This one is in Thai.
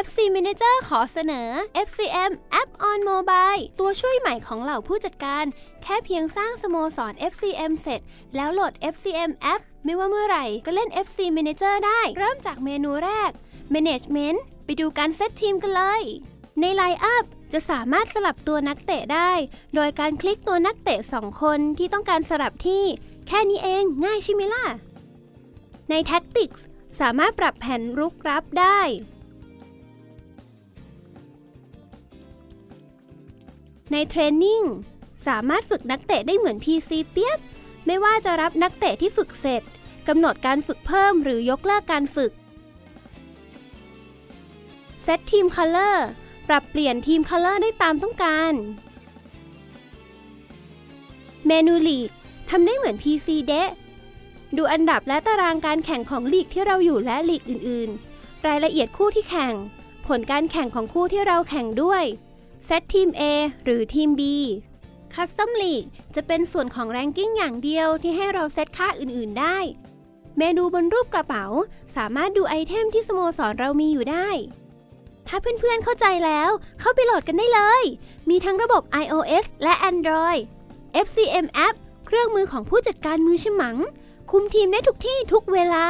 FC Manager ขอเสนอ FCM App on Mobile ตัวช่วยใหม่ของเหล่าผู้จัดการ แค่เพียงสร้างสโมสร FCM เสร็จ แล้วโหลด FCM App ไม่ว่าเมื่อไหร่ก็เล่น FC Manager ได้ เริ่มจากเมนูแรก Management ไปดูการเซตทีมกันเลย ในไลน์อัพจะสามารถสลับตัวนักเตะได้ โดยการคลิกตัวนักเตะ 2 คนที่ต้องการสลับที่ แค่นี้เองง่ายใช่ไหมล่ะ ใน Tactics สามารถปรับแผนรุกรับได้ ใน Training สามารถฝึกนักเตะได้เหมือน PC เปียบไม่ว่าจะรับนักเตะที่ฝึกเสร็จกำหนดการฝึกเพิ่มหรือยกเลิกการฝึก Set Team Color ปรับเปลี่ยนทีม Color ได้ตามต้องการ เมนูลีกทำได้เหมือน PC เดะดูอันดับและตารางการแข่งของลีกที่เราอยู่และลีกอื่น ๆ รายละเอียดคู่ที่แข่ง ผลการแข่งของคู่ที่เราแข่งด้วย เซตทีม A หรือทีม B Custom League จะเป็นส่วนของ Ranking อย่างเดียวที่ให้เราเซตค่าอื่น ๆ ได้ เมนูบนรูปกระเป๋า สามารถดูไอเทมที่สโมสรเรามีอยู่ได้ ถ้าเพื่อน ๆ เข้าใจแล้ว เข้าไปโหลดกันได้เลย มีทั้งระบบ iOS และ Android FCM App เครื่องมือของผู้จัดการมือฉมัง คุมทีมได้ทุกที่ทุกเวลา